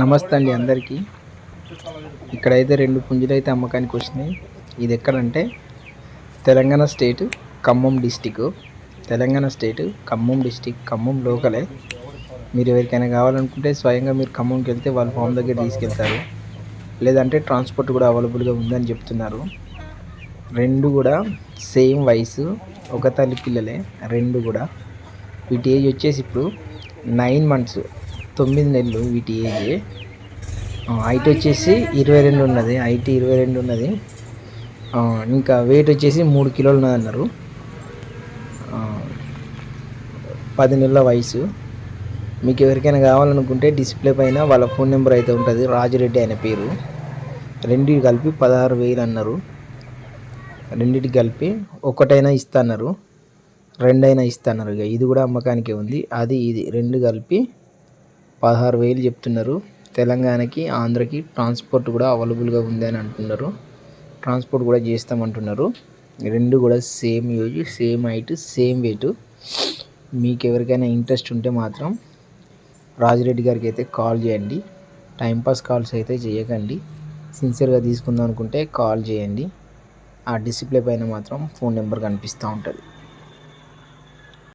నమస్తే అండి అందరికీ. ఇక్కడైతే రెండు పుంజులు అయితే అమ్మకానికి వచ్చినాయి. ఇది ఎక్కడంటే Telangana state Khammam district. Telangana state Khammam district Khammam లోకలే. మీరు ఎవరికైనా కావాలనుకుంటే స్వయంగా మీరు ఖమ్మంకి వెళ్తే వాళ్ళ ఫామ్ దగ్గర తీసుకెళ్తారు. లేదంటే ట్రాన్స్పోర్ట్ కూడా అవైలబుల్గా ఉందని చెప్తున్నారు. రెండు కూడా సేమ్ వయసు ఒక తల్లి పిల్లలే రెండు కూడా. వీటి ఏజ్ వచ్చేసి ఇప్పుడు నైన్ మంత్స్. తొమ్మిది నెలలు వీటి ఏజ్. హైట్ వచ్చేసి ఇరవై రెండు ఉన్నది. హైట్ ఇరవై రెండు ఉన్నది. ఇంకా వెయిట్ వచ్చేసి మూడు కిలోలు ఉన్నది అన్నారు. పది నెలల వయసు. మీకు ఎవరికైనా కావాలనుకుంటే డిస్ప్లే పైన వాళ్ళ ఫోన్ నెంబర్ అయితే ఉంటుంది. రాజురెడ్డి అనే పేరు. రెండు కలిపి పదహారు వేలు అన్నారు. రెండింటికి కలిపి ఒకటైనా ఇస్తన్నారు రెండైనా ఇస్తన్నారు ఇక ఇది కూడా అమ్మకానికి ఉంది. అది ఇది రెండు కలిపి పదహారు వేలు చెప్తున్నారు. తెలంగాణకి ఆంధ్రకి ట్రాన్స్పోర్ట్ కూడా అవైలబుల్గా ఉంది అని అంటున్నారు. ట్రాన్స్పోర్ట్ కూడా చేస్తామంటున్నారు. రెండు కూడా same use same height same weight. మీకు ఎవరికైనా ఇంట్రెస్ట్ ఉంటే మాత్రం రాజిరెడ్డి గారికి అయితే కాల్ చేయండి. టైంపాస్ కాల్స్ అయితే చేయకండి. సిన్సియర్గా తీసుకుందాం అనుకుంటే కాల్ చేయండి. ఆ డిసిప్లే పైన మాత్రం ఫోన్ నెంబర్ కనిపిస్తూ ఉంటుంది.